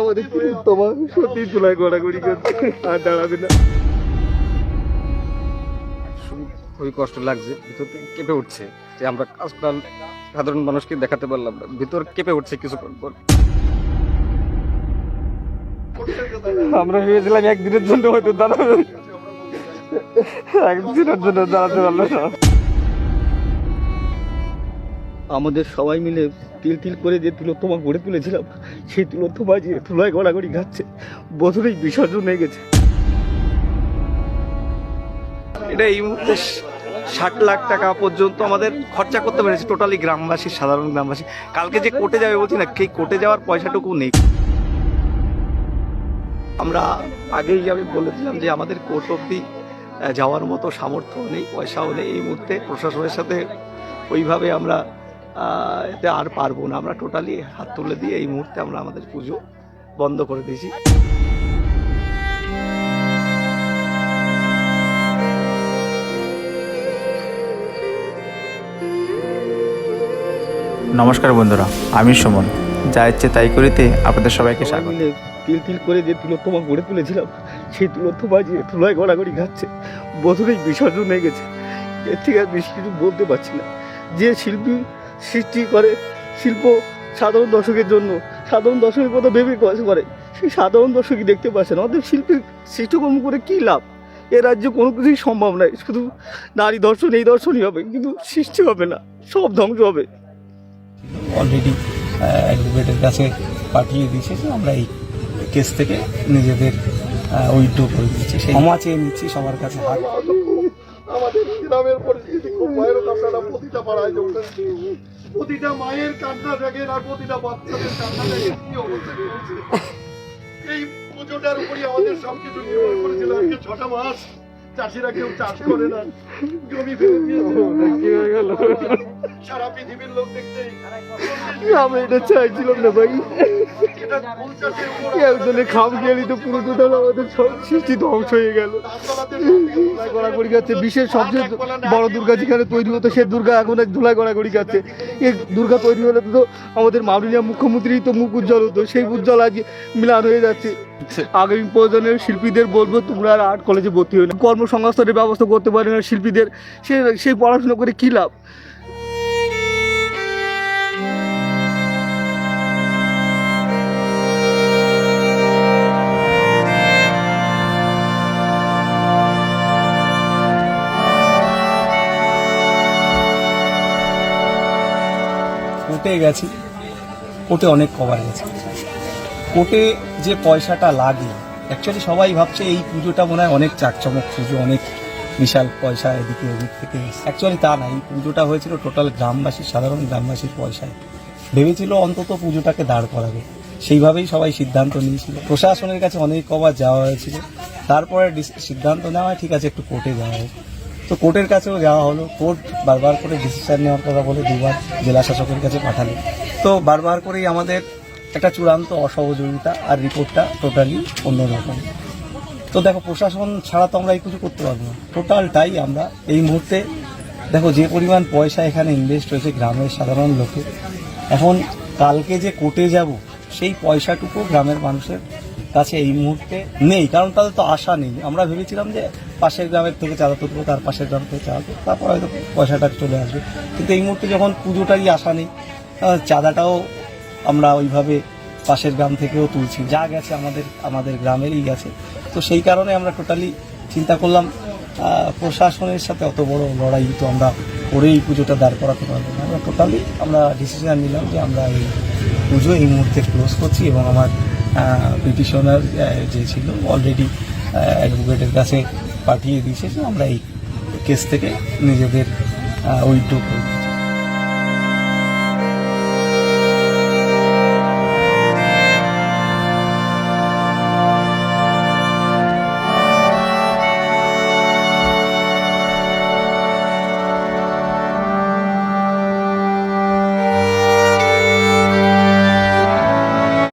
আমাদের তোমার সত্যি গড়াগড়ি করছে আর দাঁড়াবে না। খুবই কষ্ট লাগছে ভিতর থেকে কেঁপে উঠছে যে আমরা কাজটা সাধারণ মানুষকে দেখাতে পারলাম না ভিতর কেঁপে উঠছে কিছুক্ষণ পর। আমরা ভেবেছিলাম একদিনের জন্য হয়তো দাঁড়াবে একদিনের জন্য দাঁড়াতে পারল না। আমাদের সবাই মিলে তিল তিল করে যে তুলোত্তমা গড়ে তুলেছিলাম, সেই তুলো তুলোত্তমা যে তুলায় গড়াগড়ি খাচ্ছে বছরেই বিসর্জন হয়ে গেছে। এটা এই মুহূর্তে ষাট লাখ টাকা পর্যন্ত আমাদের খরচা করতে পেরেছি টোটালি গ্রামবাসী, সাধারণ গ্রামবাসী। কালকে যে কোর্টে যাবে বলছি না, সেই কোর্টে যাওয়ার পয়সাটুকু নেই। আমরা আগেই আমি বলেছিলাম যে আমাদের কোর্ট অব্দি যাওয়ার মতো সামর্থ্য নেই, পয়সাও নেই। এই মুহূর্তে প্রশাসনের সাথে ওইভাবে আমরা এতে আর পারব না। আমরা টোটালি হাত তুলে দিয়ে এই মুহূর্তে আমরা আমাদের পুজো বন্ধ করে দিয়েছি। নমস্কার বন্ধুরা আমি সুমন। যা ইচ্ছে তাই করিতে আপনাদের সবাইকে স্বাগত। তিল তিল করে যে তুলোত্তমা গড়ে তুলেছিলাম সেই তুলোত্তমা যে তুলায় গড়াগড়ি খাচ্ছে বছরেই বিসর্জন হয়ে গেছে। এর থেকে আর বেশি কিছু বলতে পারছি না। যে শিল্পী সৃষ্টি করে শিল্প সাধারণ দর্শকের জন্য। সাধারণ দর্শকের কথা ভেবে কাজ করে। সেই সাধারণ দর্শকই দেখতে পাচ্ছে না। অতএব শিল্পীর সৃষ্টিকর্ম করে কী লাভ? এ রাজ্যে কোনো কিছুই সম্ভব নয়। শুধু নারী দর্শন, এই দর্শনই হবে। কিন্তু সৃষ্টি হবে না। সব ধ্বংস হবে। অলরেডি অ্যাডভোকেটের কাছে পাঠিয়ে দিয়েছে যে আমরা এই কেস থেকে নিজেদের উইথড্র করে দিচ্ছি। ক্ষমা চেয়ে নিচ্ছি সবার কাছে হাত। আমাদের গ্রামের পরিস্থিতি খুব ভয়ানক আপনারা প্রতিটা পাড়ায় দেখবেন প্রতিটা মায়ের কান্না দেখেন আর প্রতিটা বাচ্চাদের কান্না দেখেন, কি অবস্থা চলছে? এই পুজোটার উপরই আমাদের সবকিছু নির্ভর করেছিল। আজকে ছটা মাস, চাষিরা কেউ চাষ করে না, জমি ফেলে দিয়েছে। সারা পৃথিবীর লোক দেখছে। আমি এটা চাইছিলাম না ভাই। একজনে খাম খেয়ে তো পুরো টোটাল আমাদের সব সৃষ্টি ধ্বংস হয়ে গেল। গড়াগড়ি খাচ্ছে বিশ্বের সবচেয়ে বড় দুর্গা যেখানে তৈরি হতো সে দুর্গা এখন এক ধুলাই গড়াগড়ি খাচ্ছে। এই দুর্গা তৈরি হলে তো আমাদের মাননীয় মুখ্যমন্ত্রী তো মুখ উজ্জ্বল হতো সেই উজ্জ্বল আজ মিলান হয়ে যাচ্ছে। আগামী প্রজন্মের শিল্পীদের বলব তোমরা আর আর্ট কলেজে ভর্তি হয়ে কর্মসংস্থানের ব্যবস্থা করতে পারে না শিল্পীদের সে সেই পড়াশোনা করে কী লাভ? কোর্টে গেছি। কোর্টে অনেক কভার গেছে কোর্টে যে পয়সাটা লাগে অ্যাকচুয়ালি সবাই ভাবছে এই পুজোটা মনে হয় অনেক চাকচমক পুজো, অনেক বিশাল পয়সা এদিকে ওদিক থেকে। অ্যাকচুয়ালি তা না, এই পুজোটা হয়েছিল টোটাল গ্রামবাসী, সাধারণ গ্রামবাসীর পয়সায়। ভেবেছিল অন্তত পুজোটাকে দাঁড় করাবে। সেইভাবেই সবাই সিদ্ধান্ত নিয়েছিল। প্রশাসনের কাছে অনেক কবার যাওয়া হয়েছিল। তারপরে সিদ্ধান্ত নেওয়া হয়, ঠিক আছে, একটু কোর্টে যাওয়া হোক তো কোর্টের কাছেও যাওয়া হলো। কোর্ট বারবার করে ডিসিশন নেওয়ার কথা বলে দুবার জেলা শাসকের কাছে পাঠালো। তো বারবার করেই আমাদের একটা চূড়ান্ত অসহযোগিতা আর রিপোর্টটা টোটালি অন্যরকম। তো দেখো, প্রশাসন ছাড়া তো আমরা এই কিছু করতে পারব না। টোটালটাই আমরা এই মুহূর্তে, দেখো, যে পরিমাণ পয়সা এখানে ইনভেস্ট হয়েছে গ্রামের সাধারণ লোকে, এখন কালকে যে কোর্টে যাব, সেই পয়সাটুকু গ্রামের মানুষের কাছে এই মুহূর্তে নেই। কারণ তাদের তো আশা নেই। আমরা ভেবেছিলাম যে পাশের গ্রামের থেকে চাঁদা তুলবো তার পাশের গ্রাম থেকে চাঁদা তুলবো তারপর হয়তো পয়সাটা চলে আসবে। কিন্তু এই মুহূর্তে যখন পুজোটারই আশা নেই চাঁদাটাও আমরা ওইভাবে পাশের গ্রাম থেকেও তুলছি। যা গেছে আমাদের আমাদের গ্রামেরই গেছে। তো সেই কারণে আমরা টোটালি চিন্তা করলাম প্রশাসনের সাথে অত বড় লড়াই তো আমরা করে এই পুজোটা দাঁড় করাতে পারব না। আমরা টোটালি আমরা ডিসিশন নিলাম যে আমরা এই পুজো এই মুহূর্তে ক্লোজ করছি এবং আমার পিটিশনার যে ছিল অলরেডি অ্যাডভোকেটের কাছে পাঠিয়ে দিয়েছে আমরা এই কেস থেকে নিজেদের উইথড্র করব